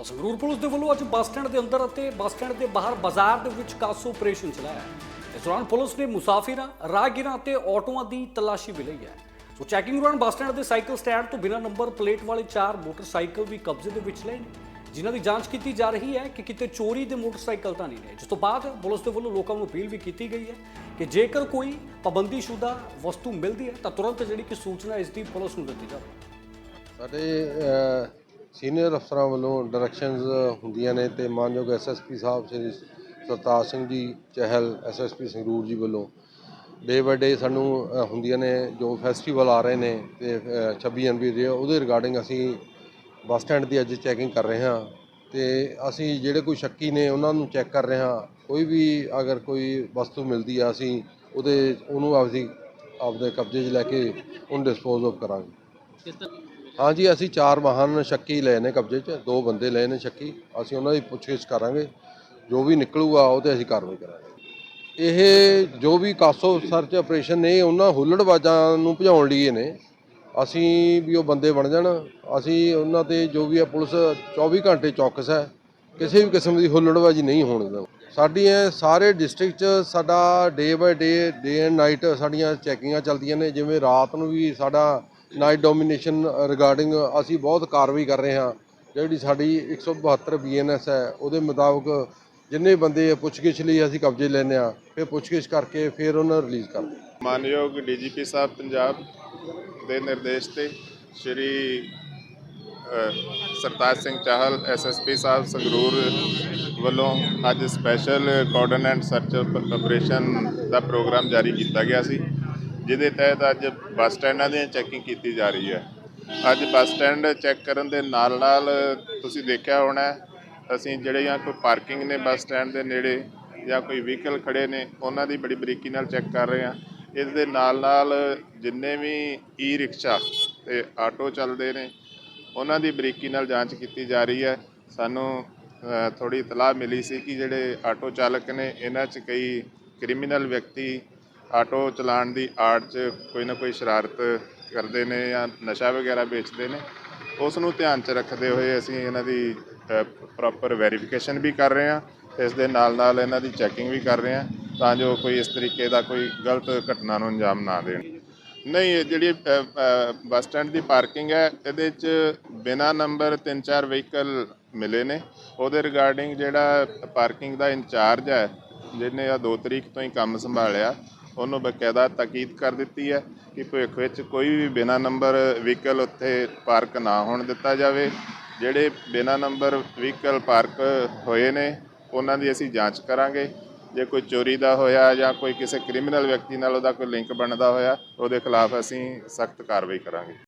ਤਾਂ ਸੰਗਰੂਰ ਪੁਲਿਸ ਦੇ ਵੱਲੋਂ ਅੱਜ ਬੱਸ ਸਟੈਂਡ ਦੇ ਅੰਦਰ ਅਤੇ ਬੱਸ ਸਟੈਂਡ ਦੇ ਬਾਹਰ ਬਾਜ਼ਾਰ ਦੇ ਵਿੱਚ ਕਾਸੋ ਆਪਰੇਸ਼ਨ ਚਲਾਇਆ ਹੈ। ਇਸ ਦੌਰਾਨ ਪੁਲਿਸ ਨੇ ਮੁਸਾਫਿਰਾਂ, ਰਾਹਗੀਰਾਂ ਅਤੇ ਆਟੋਆਂ ਦੀ ਤਲਾਸ਼ੀ ਵੀ ਲਈ ਹੈ। ਸੋ ਚੈਕਿੰਗ ਦੌਰਾਨ ਬੱਸ ਸਟੈਂਡ ਦੇ ਸਾਈਕਲ ਸਟੈਂਡ ਤੋਂ ਬਿਨਾਂ ਨੰਬਰ, ਪਲੇਟ ਵਾਲੇ ਚਾਰ ਮੋਟਰਸਾਈਕਲ ਵੀ ਕਬਜ਼ੇ ਦੇ ਵਿੱਚ ਲਏ ਨੇ, ਜਿਨ੍ਹਾਂ ਦੀ ਜਾਂਚ ਕੀਤੀ ਜਾ ਰਹੀ ਹੈ ਕਿ ਕਿਤੇ ਚੋਰੀ ਦੇ ਮੋਟਰਸਾਈਕਲ ਤਾਂ ਨਹੀਂ ਨੇ। ਜਿਸ ਤੋਂ ਬਾਅਦ ਪੁਲਿਸ ਦੇ ਵੱਲੋਂ ਲੋਕਾਂ ਨੂੰ ਅਪੀਲ ਵੀ ਕੀਤੀ ਗਈ ਹੈ ਕਿ ਜੇਕਰ ਕੋਈ ਪਾਬੰਦੀਸ਼ੁਦਾ ਵਸਤੂ ਮਿਲਦੀ ਹੈ ਤਾਂ ਤੁਰੰਤ ਜਿਹੜੀ ਕਿ ਸੂਚਨਾ ਇਸ ਦੀ ਪੁਲਿਸ ਨੂੰ ਦਿੱਤੀ ਜਾਵੇ। ਸਾਡੇ ਸੀਨੀਅਰ ਅਫਸਰਾਂ ਵੱਲੋਂ ਡਾਇਰੈਕਸ਼ਨਸ ਹੁੰਦੀਆਂ ਨੇ ਤੇ ਮਾਨਯੋਗ ਐਸਐਸਪੀ ਸਾਹਿਬ ਸ੍ਰੀ ਸਰਤਾਜ ਸਿੰਘ ਜੀ ਚਹਿਲ ਐਸਐਸਪੀ ਸੰਗਰੂਰ ਜੀ ਵੱਲੋਂ। ਡੇ ਬਾਏ ਡੇ ਸਾਨੂੰ ਹੁੰਦੀਆਂ ਨੇ ਜੋ ਫੈਸਟੀਵਲ ਆ ਰਹੇ ਨੇ ਤੇ ਅ, 26 ਜਨਵਰੀ ਦੇ ਉਹਦੇ ਰਿਗਾਰਡਿੰਗ ਅਸੀਂ ਬੱਸ ਸਟੈਂਡ ਦੀ ਅੱਜ ਚੈਕਿੰਗ ਕਰ ਰਹੇ ਹਾਂ ਤੇ ਅਸੀਂ ਜਿਹੜੇ ਕੋਈ ਸ਼ੱਕੀ ਨੇ ਉਹਨਾਂ ਨੂੰ ਚੈੱਕ ਕਰ ਰਹੇ ਹਾਂ। ਕੋਈ ਵੀ ਅਗਰ ਕੋਈ ਵਸਤੂ ਮਿਲਦੀ ਆ ਅਸੀਂ ਉਹਦੇ ਉਹਨੂੰ ਆਪਦੀ ਆਪਦੇ ਕਬਜ਼ੇ 'ਚ ਲੈ ਕੇ ਉਹਨੂੰ ਡਿਸਪੋਜ਼ ਆਫ ਕਰਾਂਗੇ। ਹਾਂਜੀ, ਅਸੀਂ ਚਾਰ ਵਾਹਨ ਸ਼ੱਕੀ ਲਏ ਨੇ ਕਬਜ਼ੇ 'ਚ, ਦੋ ਬੰਦੇ ਲਏ ਨੇ ਸ਼ੱਕੀ, ਅਸੀਂ ਉਹਨਾਂ ਦੀ ਪੁੱਛਗਿੱਛ ਕਰਾਂਗੇ, ਜੋ ਵੀ ਨਿਕਲੂਗਾ ਉਹ ਤੇ ਅਸੀਂ ਕਾਰਵਾਈ ਕਰਾਂਗੇ। ਇਹ ਜੋ ਵੀ ਕਾਸੋ ਸਰਚ ਆਪਰੇਸ਼ਨ ਨੇ, ਉਹਨਾਂ ਹੁੱਲੜਬਾਜ਼ਾਂ ਨੂੰ ਭਜਾਉਣ ਲਈ ਇਹ ਨੇ, ਅਸੀਂ ਵੀ ਉਹ ਬੰਦੇ ਬਣ ਜਾਣ, ਅਸੀਂ ਉਹਨਾਂ ਤੇ ਜੋ ਵੀ ਆ ਪੁਲਿਸ 24 ਘੰਟੇ ਚੌਕਸ ਹੈ, ਕਿਸੇ ਵੀ ਕਿਸਮ ਦੀ ਹੁੱਲੜਬਾਜ਼ੀ ਨਹੀਂ ਹੋਣ ਦੇਵਾਂਗੇ ਸਾਡੀਆਂ ਸਾਰੇ ਡਿਸਟ੍ਰਿਕਟ 'ਚ ਸਾਡਾ day by day day and night ਸਾਡੀਆਂ ਚੈਕਿੰਗਾਂ ਚੱਲਦੀਆਂ ਨੇ, ਜਿਵੇਂ ਰਾਤ ਨੂੰ ਵੀ ਸਾਡਾ ਨਾਈਟ ਡੋਮੀਨੇਸ਼ਨ ਰਿਗਾਰਡਿੰਗ ਅਸੀਂ ਬਹੁਤ ਕਾਰਵਾਈ ਕਰ ਰਹੇ ਹਾਂ। ਜਿਹੜੀ ਸਾਡੀ 172 ਬੀਐਨਐਸ ਹੈ, ਉਹਦੇ ਮੁਤਾਬਕ ਜਿੰਨੇ ਬੰਦੇ ਪੁੱਛਗਿੱਛ ਲਈ ਅਸੀਂ ਕਬਜ਼ੇ ਲੈਂਦੇ ਹਾਂ, ਫਿਰ ਪੁੱਛਗਿੱਛ ਕਰਕੇ ਫਿਰ ਉਹਨਾਂ ਨੂੰ ਰਿਲੀਜ਼ ਕਰਦੇ ਹਾਂ। ਮਾਨਯੋਗ ਡੀਜੀਪੀ ਸਾਹਿਬ ਪੰਜਾਬ ਦੇ ਨਿਰਦੇਸ਼ ਤੇ ਸ਼੍ਰੀ ਸਰਤਾਜ ਸਿੰਘ ਚਾਹਲ ਐਸਐਸਪੀ ਸਾਹਿਬ ਸੰਗਰੂਰ ਵੱਲੋਂ ਅੱਜ special cordon and search operation the programme ਜਾਰੀ ਕੀਤਾ ਗਿਆ ਸੀ। ਜਿਹਦੇ ਤਹਿਤ ਅੱਜ ਬੱਸ ਸਟੈਂਡਾਂ ਦੀ ਚੈਕਿੰਗ ਕੀਤੀ ਜਾ ਰਹੀ ਹੈ। ਅੱਜ ਬੱਸ ਸਟੈਂਡ ਚੈੱਕ ਕਰਨ ਦੇ ਨਾਲ ਨਾਲ ਤੁਸੀਂ ਦੇਖਿਆ ਹੋਣਾ ਅਸੀਂ ਜਿਹੜੇ ਜਾਂ ਕੋਈ ਪਾਰਕਿੰਗ ਨੇ ਬੱਸ ਸਟੈਂਡ ਦੇ ਨੇੜੇ ਜਾਂ ਕੋਈ ਵਹੀਕਲ ਖੜੇ ਨੇ, ਉਹਨਾਂ ਦੀ ਬੜੀ ਬਰੀਕੀ ਨਾਲ ਚੈੱਕ ਕਰ ਰਹੇ ਹਾਂ। ਇਸ ਦੇ ਨਾਲ ਨਾਲ ਜਿੰਨੇ ਵੀ ਈ ਰਿਕਸ਼ਾ ਤੇ ਆਟੋ ਚੱਲਦੇ ਨੇ, ਉਹਨਾਂ ਦੀ ਬਰੀਕੀ ਨਾਲ ਜਾਂਚ ਕੀਤੀ ਜਾ ਰਹੀ ਹੈ। ਸਾਨੂੰ ਥੋੜੀ ਇਤਲਾਹ ਮਿਲੀ ਸੀ ਕਿ ਜਿਹੜੇ ਆਟੋ ਚਾਲਕ ਨੇ, ਇਹਨਾਂ 'ਚ ਕਈ ਕ੍ਰਿਮੀਨਲ ਵਿਅਕਤੀ ਆਟੋ ਚਲਾਉਣ ਦੀ ਆੜ 'ਚ ਕੋਈ ਨਾ ਕੋਈ ਸ਼ਰਾਰਤ ਕਰਦੇ ਨੇ ਜਾਂ ਨਸ਼ਾ ਵਗੈਰਾ ਵੇਚਦੇ ਨੇ, ਉਸ ਨੂੰ ਧਿਆਨ 'ਚ ਰੱਖਦੇ ਹੋਏ ਅਸੀਂ ਇਹਨਾਂ ਦੀ ਪ੍ਰੋਪਰ ਵੈਰੀਫਿਕੇਸ਼ਨ ਵੀ ਕਰ ਰਹੇ ਹਾਂ ਇਸ ਦੇ ਨਾਲ ਨਾਲ ਇਹਨਾਂ ਦੀ ਚੈਕਿੰਗ ਵੀ ਕਰ ਰਹੇ ਹਾਂ ਤਾਂ ਜੋ ਕੋਈ ਇਸ ਤਰੀਕੇ ਦਾ ਕੋਈ ਗਲਤ ਘਟਨਾ ਨੂੰ ਅੰਜਾਮ ਨਾ ਦੇਣ। ਨਹੀਂ, ਇਹ ਜਿਹੜੀ ਬੱਸ ਸਟੈਂਡ ਦੀ ਪਾਰਕਿੰਗ ਹੈ, ਇਹਦੇ 'ਚ ਬਿਨਾ ਨੰਬਰ 3-4 ਵਹੀਕਲ ਮਿਲੇ ਨੇ। ਉਹਦੇ ਰਿਗਾਰਡਿੰਗ ਜਿਹੜਾ ਪਾਰਕਿੰਗ ਦਾ ਇੰਚਾਰਜ ਹੈ, ਜਿਹਨੇ ਆ 2 ਤਰੀਕ ਤੋਂ ਹੀ ਕੰਮ ਸੰਭਾਲਿਆ ਉਹਨੂੰ ਬਕਾਇਦਾ ਤਾਕੀਦ ਕਰ ਦਿੱਤੀ ਹੈ ਕਿ ਭਵਿੱਖ ਵਿੱਚ ਕੋਈ ਵੀ ਬਿਨਾ ਨੰਬਰ ਵਹੀਕਲ ਉੱਥੇ ਪਾਰਕ ਨਾ ਹੋਣ ਦਿੱਤਾ ਜਾਵੇ। ਜਿਹੜੇ ਬਿਨਾ ਨੰਬਰ ਵਹੀਕਲ ਪਾਰਕ ਹੋਏ ਨੇ, ਉਹਨਾਂ ਦੀ ਅਸੀਂ ਜਾਂਚ ਕਰਾਂਗੇ। ਜੇ ਕੋਈ ਚੋਰੀ ਦਾ ਹੋਇਆ ਜਾਂ ਕੋਈ ਕਿਸੇ ਕ੍ਰਿਮੀਨਲ ਵਿਅਕਤੀ ਨਾਲ ਉਹਦਾ ਕੋਈ ਲਿੰਕ ਬਣਦਾ ਹੋਇਆ, ਉਹਦੇ ਖਿਲਾਫ ਅਸੀਂ ਸਖਤ ਕਾਰਵਾਈ ਕਰਾਂਗੇ।